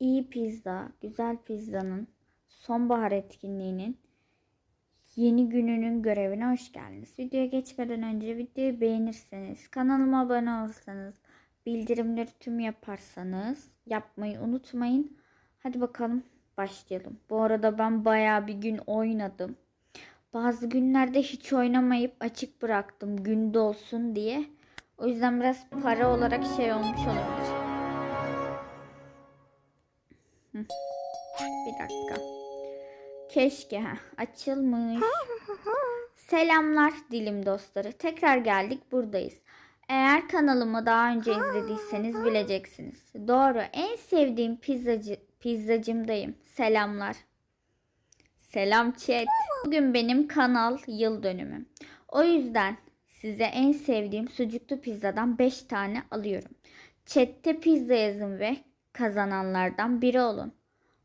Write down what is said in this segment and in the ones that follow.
İyi Pizza, Güzel Pizza'nın sonbahar etkinliğinin yeni gününün görevine hoş geldiniz. Videoya geçmeden önce videoyu beğenirseniz, kanalıma abone olursanız, bildirimleri tüm yaparsanız yapmayı unutmayın. Hadi bakalım başlayalım. Bu arada ben bayağı bir gün oynadım. Bazı günlerde hiç oynamayıp açık bıraktım günde olsun diye. O yüzden biraz para olarak şey olmuş olabilir. Hı. Bir dakika. Keşke ha açılmış. Selamlar dilim dostları. Tekrar geldik buradayız. Eğer kanalımı daha önce izlediyseniz bileceksiniz. Doğru. En sevdiğim pizzacı pizzacımdayım. Selamlar. Selam chat. Bugün benim kanal yıl dönümüm. O yüzden size en sevdiğim sucuklu pizzadan 5 tane alıyorum. Chat'te pizza yazın ve kazananlardan biri olun.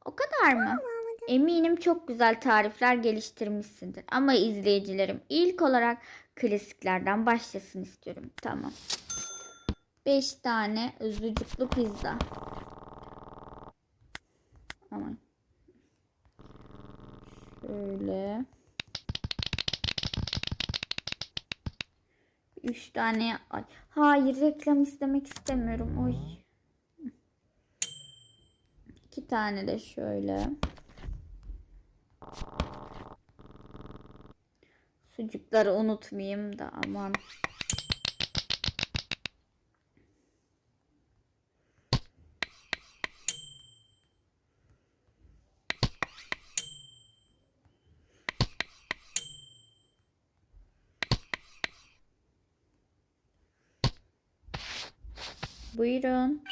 O kadar mı? Eminim çok güzel tarifler geliştirmişsindir. Ama izleyicilerim ilk olarak klasiklerden başlasın istiyorum. Tamam. 5 tane sucuklu pizza. Aman. Şöyle. Üç tane. Ay, hayır reklam istemek istemiyorum. Oy. Tane de şöyle. Sucukları unutmayayım da aman. Buyurun.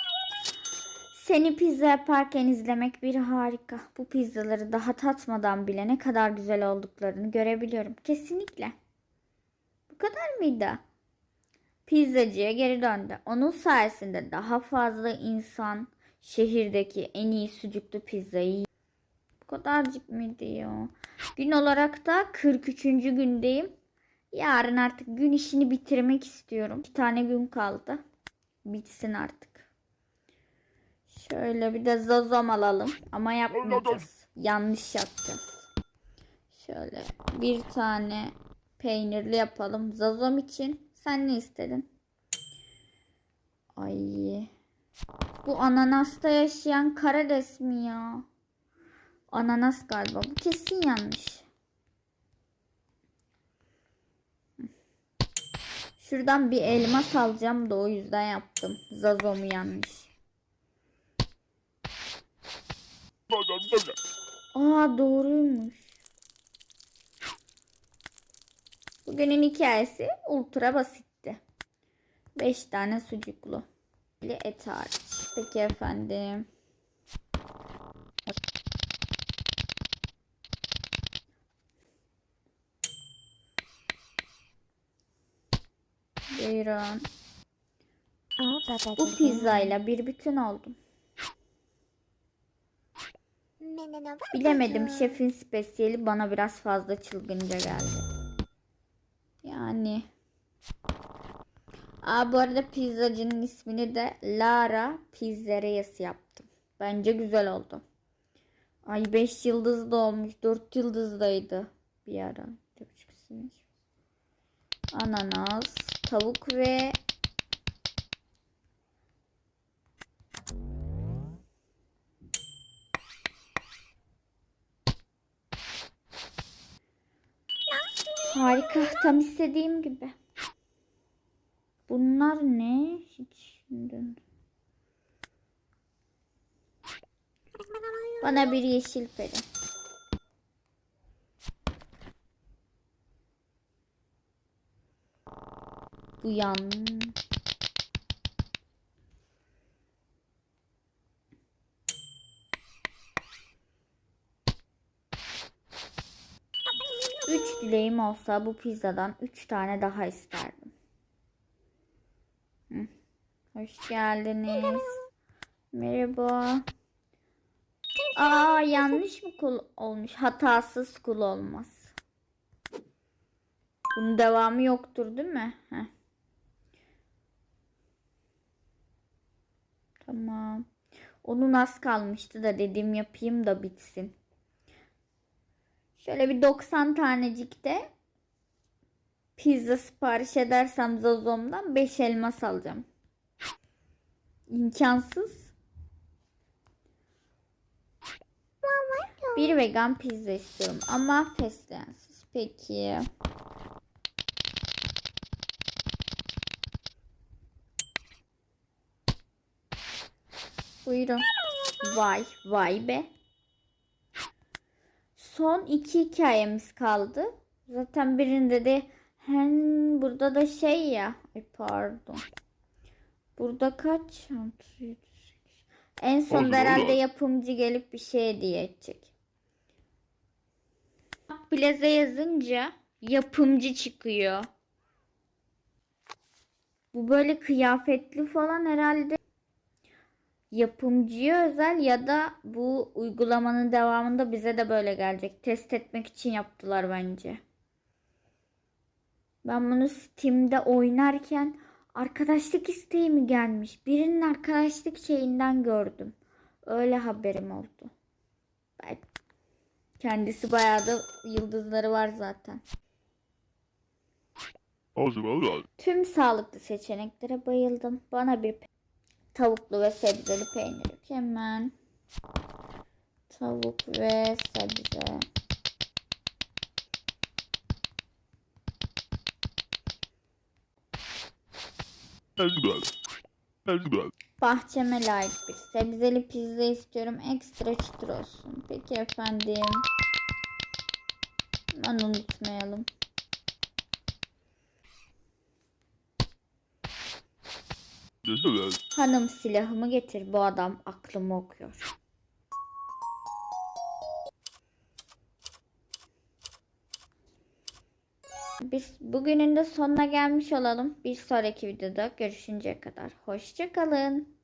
Seni pizza yaparken izlemek bir harika. Bu pizzaları daha tatmadan bile ne kadar güzel olduklarını görebiliyorum. Kesinlikle. Bu kadar mıydı? Pizzacıya geri döndü. Onun sayesinde daha fazla insan şehirdeki en iyi sucuklu pizzayı. Bu kadarcık mıydı ya? Gün olarak da 43. gündeyim. Yarın artık gün işini bitirmek istiyorum. İki tane gün kaldı. Bitsin artık. Şöyle bir de zozom alalım. Ama yapmayacağız. Yanlış yapacağız. Şöyle bir tane peynirli yapalım. Zazom için. Sen ne istedin? Ay. Bu ananasta yaşayan karides mi ya? Ananas galiba. Bu kesin yanlış. Şuradan bir elma salacağım da o yüzden yaptım. Zazomu yanlış. Aa doğruymuş. Bugünün hikayesi ultra basitti. 5 tane sucuklu. Et hariç. Peki efendim. Buyurun. Bu pizzayla bir bütün oldum. Bilemedim şefin spesiyeli bana biraz fazla çılgınca geldi. Yani. Aa bu arada pizzacının ismini de Lara Pizzerias yaptım. Bence güzel oldu. Ay 5 yıldız da olmuş. 4 yıldızdaydı bir ara. Ananas, tavuk ve Harika. Tam istediğim gibi. Bunlar ne? Hiç. Bana bir yeşil peri. Uyan. Üç dileğim olsa bu pizzadan üç tane daha isterdim. Hoş geldiniz. Merhaba. Aa yanlış mı kul olmuş? Hatasız kul olmaz. Bunun devamı yoktur değil mi? Heh. Tamam. Onun az kalmıştı da dedim yapayım da bitsin. Şöyle bir 90 tanecik de pizza sipariş edersem Zazom'dan 5 elmas alacağım. İmkansız. Bir vegan pizza istiyorum ama fesleğensiz. Peki. Buyurun. Vay vay be. Son iki hikayemiz kaldı. Zaten birinde de hem burada da şey ya. Ay pardon. Burada kaç? En Oldu, herhalde yapımcı gelip bir şey hediye edecek. Plaza yazınca yapımcı çıkıyor. Bu böyle kıyafetli falan herhalde yapımcıya özel ya da bu uygulamanın devamında bize de böyle gelecek. Test etmek için yaptılar bence. Ben bunu Steam'de oynarken arkadaşlık isteği mi gelmiş? Birinin arkadaşlık şeyinden gördüm. Öyle haberim oldu. Ben... Kendisi bayağı da yıldızları var zaten. Tüm sağlıklı seçeneklere bayıldım. Bana bir tavuklu ve sebzeli peynir. Hemen tavuk ve sebze. Bahçeme layık bir sebzeli pizza istiyorum. Ekstra çıtır olsun. Peki efendim. Onu unutmayalım. Hanım silahımı getir. Bu adam aklımı okuyor. Biz bugünün de sonuna gelmiş olalım. Bir sonraki videoda görüşünceye kadar. Hoşçakalın.